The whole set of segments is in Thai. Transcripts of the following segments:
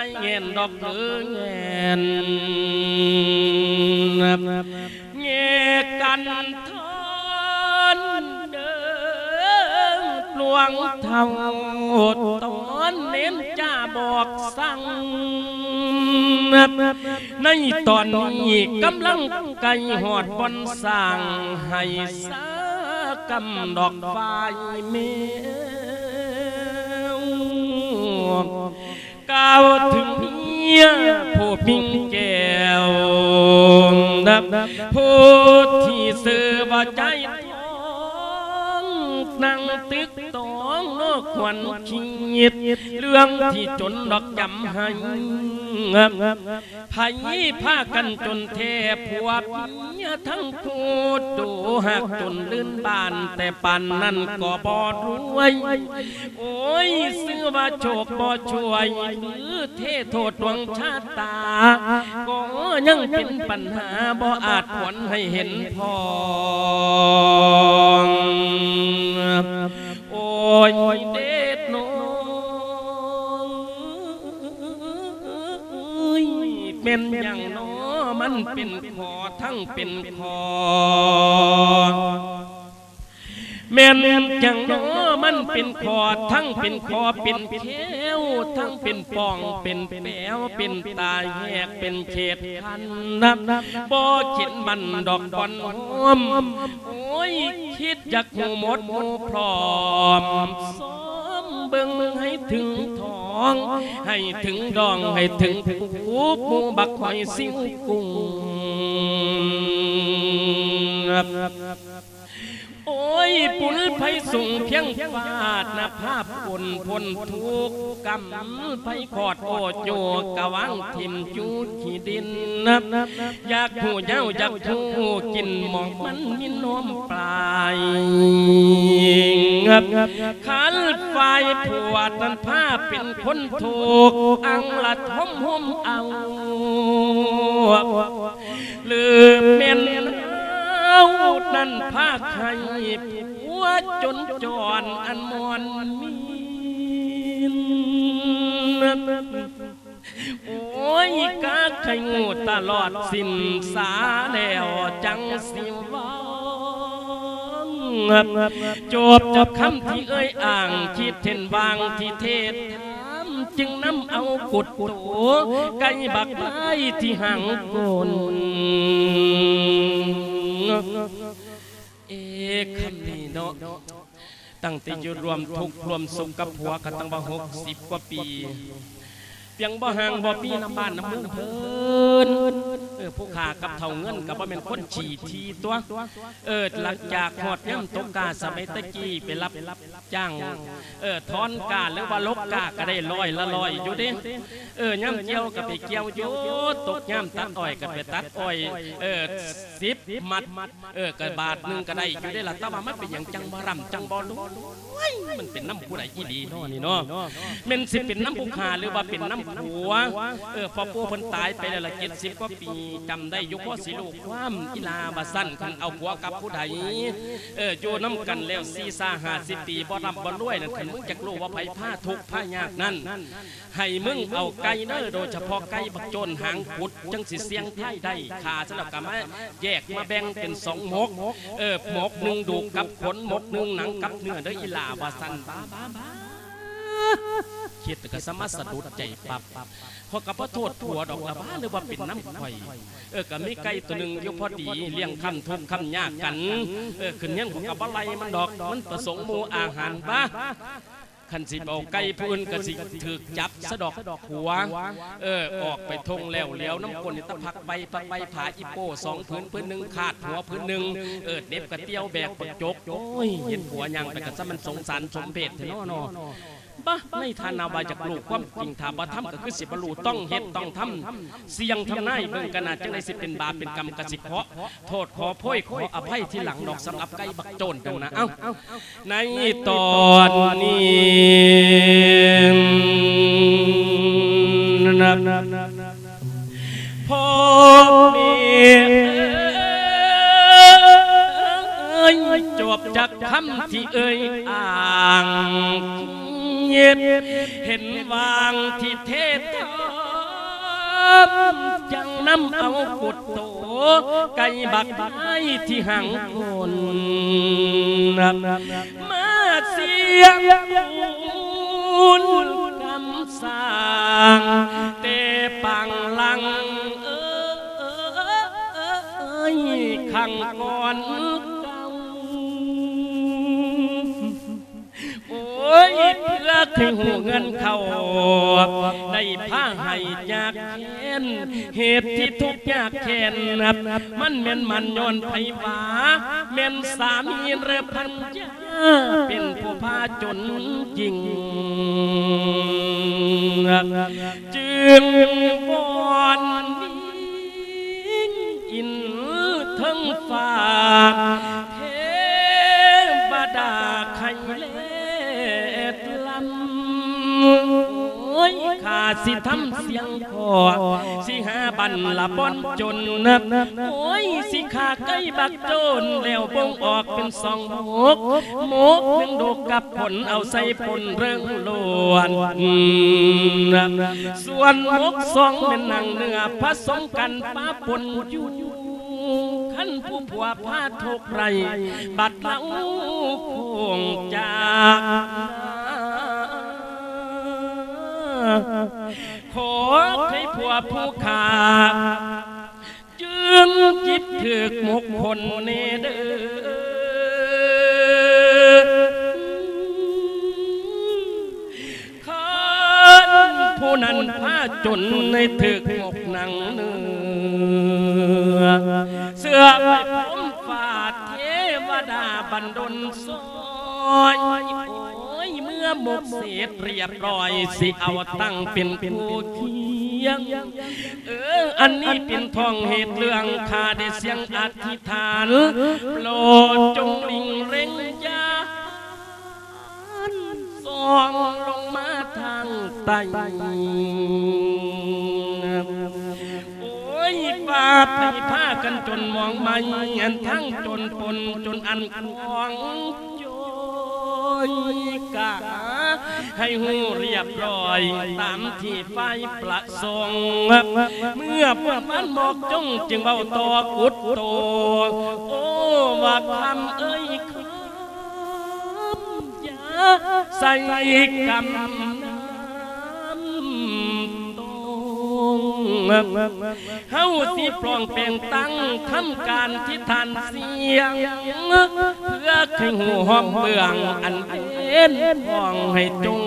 กระต่ายแงนดอกเดือแงนแงกันทอนเดิมปล กสั่งในตอนนี้กำลังไก่หอดบอนสร้าวถึงเมียผู้พิงแก้วนับผู้ที่ซื้อว่าใจทองนั่งตึกตองโลก ควันขีดเรื่องที่จนดอกจำให้ไผ่ผ้ากันจนเทผัวเมียทั้งคู่ดูหักจนลื่นบาน แต่ปันนั้นก็บอรวย โอ้ยซื้อว่าโชคบ่ช่วยหรือเทโทษดวงชาตา ก็ยังเป็นปัญหาบ่อาจผลให้เห็นพอง โอ้ยเด็ดน้อยเป็นอย่างน้อมันเป็นคอทั้งเป็นคอแม่นจังน้อ มันเป็นคอทั้งเป็นคอเป็นแขวทั้งเป็นป่องเป็นแปวเป็นตาแยกเป็นเขตพันนับบ่เข็นมันดอกบอนหอมโอ้ยคิดอยากหูหมดหูพร้อมซ้อมเบิ่งให้ถึงท้องให้ถึงดองให้ถึงหูหมูบักหอยซิวกุ้ง โอ้ย ปุลไผส่งเพียงฟาดนะภาพปนพนทุกกรรมไผขอดโอดโยกะวังทิมจูขีดินนับอยากหูเย้าอยากหูกินหมองมันมีนมปลายงับขันไฟผัวนั้นผ้าเป็นคนถูกอังละทมหมเอาลืมเม่นานั่นภาคไทยผัวจนจอนอันมอนมีนโอ้ยกาไข่งูตลอดสินสาแล้วจังสิวางจบจบคำที่เอ่ยอ่างคิดเห็นวางที่เทศถามจึงนำเอากุดโตไก่บักไม้ที่ห่างโกน เอะคำนี้เนาะตั้งแต่อยู่รวมทุกข์รวมสุขกับผัวกันตั้งว่าหกสิบกว่าปี เพียงบ่ห่างบ่ปีน้ำบ้านน้ำเมืองเพิ่นเออผู้ขากับเท่าเงินกับบ่แม่นคนฉี่ทีตัว เออหลังจากหอดย่ำตกกาสมัยตะกี้ไปรับจ้างเออทอนกาหรือว่าลบกาก็ได้ลอยละลอยอยู่ดิเออย่ำเกี่ยวก็ไปเกี่ยวอยู่ตกย่ำตัดอ้อยก็ไปตัดอ้อยเออสิบมัดเออกระบาทหนึ่งก็ได้อยู่ได้ละต่ว่ามันเป็นอย่างจังบารำจังบอลมันเป็นน้ำผู้ใดอีดีเนาะนี่เนาะแมันสิเป็นน้ำผู้ขาหรือว่าเป็นน้ำผัว เออพอปู่เพิ่นตายไปแล้วละเจ็ดสิบกว่าปีจำได้ยุคพ่อสิลูกความอีลาบาสั้นคันเอาผัวกับผู้ใดเอออยู่น้ำกันแล้วสี่สาหาสิบปีบ่รำบ่รวยนั่นคันมึงจักรู้ว่าไผผ้าทุกผ้ายากนั่นให้มึงเอาไก่เด้อโดยเฉพาะไก่บักโจนหางกุดจังสิเสียงไทยได้ขาสลับกันมาแยกมาแบ่งเป็นสองหมกเออหมกหนึ่งดูกับขนหมกหนึ่งหนังกับเนื้อเด้ออีลาบาสั้นบ้าบ้าบ้า คิดแต่ก็สามารถสะดุดใจปับเพราะกับพ่อโทษผัวดอกละบ้าหรือว่าเป็นน้ำข่อย เออก็มีไก่ตัวหนึ่งยกพอดีเลี้ยงคำทุกคำยากกัน เออขึ้นเงี้ยของกับอะไรมันดอกมันประสงค์มูอาหารบ้าขันสิเอาไก่พูนก็สิถือจับสะดอกหัว เออออกไปทงแล้วเลี้ยวน้ำกลนตะพักใบปักใบผาอีโป้สองพื้นพื้นหนึ่งขาดหัวพื้นหนึ่งเออเด็บกระเตี้ยวแบกปกจกโอ้ยเห็นหัวยังไปกันซะมันสงสารสมเพชเถอะเนาะ ในทานาวาจากลูกความจริงถาบ่ทำก็คือสิบรูต้องเฮ็ดต้องทำเสียงทำนายเบิ่งกันอาจจังได้สิเป็นบาปเป็นกรรมกสิเคราะห์โทษขอโพยขออภัยที่หลังดอกสำหรับไก่บักโจนกันนะเอ้าในตอนนี้นะพ่อแม่จบจากคำที่เอ่ยอ่างเย็บเห็นวางที่เทศทอมจังน้ำเอากุดโตไก่บักไม้ที่หังคนมาเสียงมูลคำสร้างเตปังลังเอ้ยขังก่อน เพื่อให้หูเงินเขาได้ผ้าให้ยากเข็นเหตุที่ทุกยากเข็นนับมันเม่นมันย้อนไผวาเม่นสามีเรือพันยาเป็นผู้พาจนจริงจึงวอนวิ่งอินทั้งฟ้าเยข้าสิทำเสียงคอสิหาบันละบอนจนนับโอ้ยสิขาไก่บักโจนแล้วบงออกเป็นสองหมกหมกหนึ่งดกกับผลเอาใส่ผลเรื่องลวนส่วนหมกสองเป็นหนังเนื้อผสมกันป้าปนอยู่ขันผู้ผัวพาทุกไร บัดเล่าคงจาก ขอให้ผัวผู้ขาจึงจิบถือกหมกผลเนเดอขันผู้นั้นพาจนในถึกหมกหนังเนื้อเสื้อไปผมฝาดเทวดาบันดลซอยโอ้ย เมื่อหมกเสร็จเรียบร้อยสิเอาตั้งเป็นผู้เคียง เออ อันนี้เป็นทองเหตุเรื่องข้าได้เสียงอธิษฐานโปรดจงลิงเร่งยาสองลงมาทางใต้โอ้ยฟ้าไปผ้ากันจนมองไม่อันทั้งจนปนจนอันควง ยกะให้หูเรียบร้อยตามที่ไฟประสงค์เมื่อพวกมันบอกจงจึงเบาตอกุดโต โอ้ว่าคำเอ้ยคำยาใส่กำน้ำ เฮาสิปลองเปลงตั้งทำการที่ทานเสียง เพื่อให้หูห้องเบืองอันเป็นห้องให้จง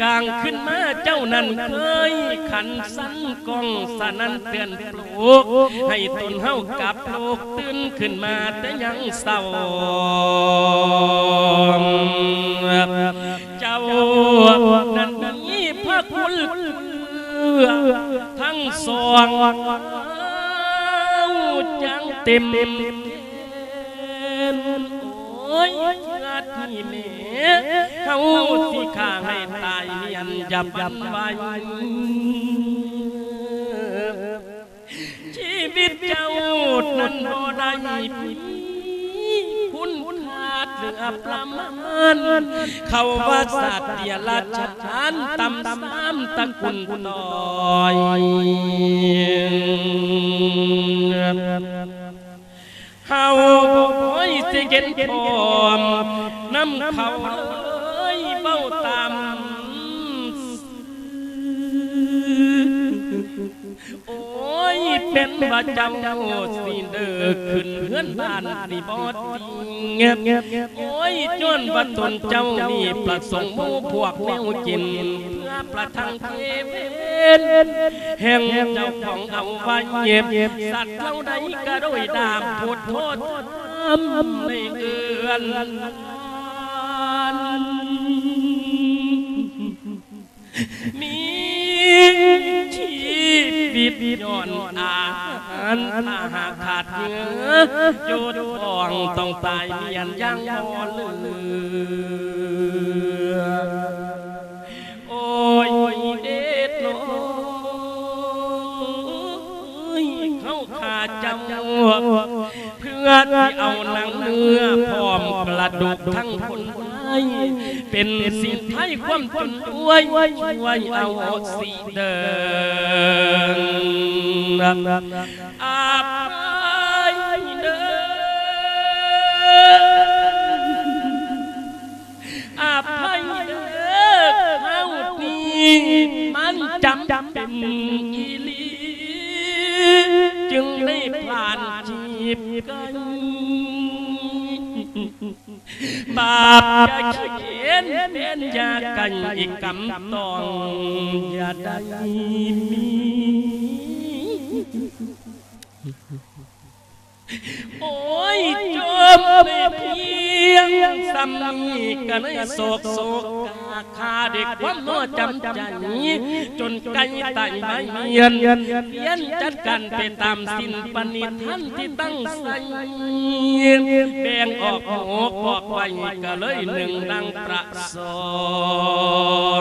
กลางขึ้นมาเจ้านั้นเคยขันสันกองสนันเตือนปลูกให้ตนเฮากับโลกตื่นขึ้นมาแต่ยังเศร้า อทั้งสองจังเต็มโอ้ยงาที่เมเขาสิข้าให้ตายเนียนยับยับไว้ชีวิตเจ้านั้นบ่ได้มี เหลือประมาณเขาว่าสัตว์เดียราชทานตำสามตะกุนต่อยเฮาบ่ค่อยสิเห็นพร้อมน้ำเขาเลยเบ้าตา โอ้ยเป็นว่าเจ้าสิเด้อขึ้นเฮือนบ้านสิบ่เงียบเงียบโอ้ยจนว่าตนเจ้านี่ประสงค์หมู่พวกแนวกินเพื่อประทังเทวนแห่งเจ้าของเอาไว้เงียบสัตว์เท่าใดก็โดยดามพูดโทษไม่เอือนมี วิตย้อนอาหารถ้าหากขาดเนื้อจุดฟองต้องตายเมียนยังบ่เลือโอ้ยเด็ดน้อยเข้าขาดเจ้าเพื่อที่เอาหนังเนื้อพร้อมกระดูกทั้งคนไว้ เป็นสิ่งไทยความจนช่วยช่วยเอาสีเดินอาภัยเดินอาภัยเด้อเฮานี่มันจำเป็นอีลีจึงได้ผ่านชีพกัน บาปอย่าเขียนเป็นยากันอีกกำตองอย่าได้มีโอ้ยจมเพียงสำนีกันในโศกโศก กาคาเด็กความโน่จำใจจนไกลไต่ใบเมียนเพียนจัดการไปตามสินปณิทันที่ตั้งใส่แบ่งออกหกออกไปก็เลยหนึ่งดังประสอ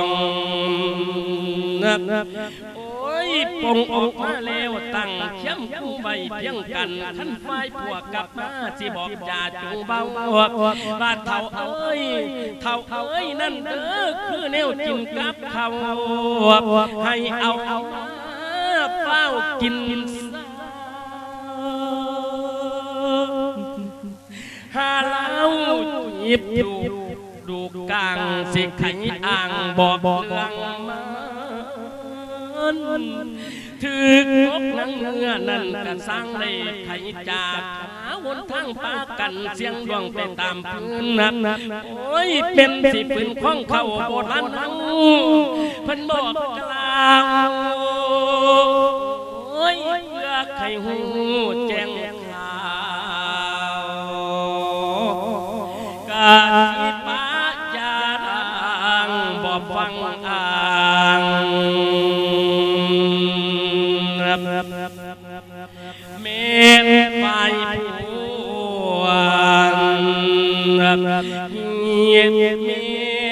ง ปงออกมาแล้วตั้งเข้มคู่ใบเพียงกันท่านฝ่ายผัวกลับมาสิบอกจ่าจูเบาบาดเท่าเอ้ยเท่าเอ้ยนั่นเด้อคือแนวกินกับเขาวให้เอาเอาเฝ้ากินหาเล้าหยิบดูดูกลางสิไขอ่างบอกเรื่องมา ถือกบนังเนื้อนั่นกันสร้างเลยไขจากหาวนทางปากันเสียงดวงไปตามพื้นนั้นโอ้ยเป็นสิปืนข้องเขาโบราณทั้งเพิ่นบอกกล่าวโอ้ยเพื่อใครหู เงียบ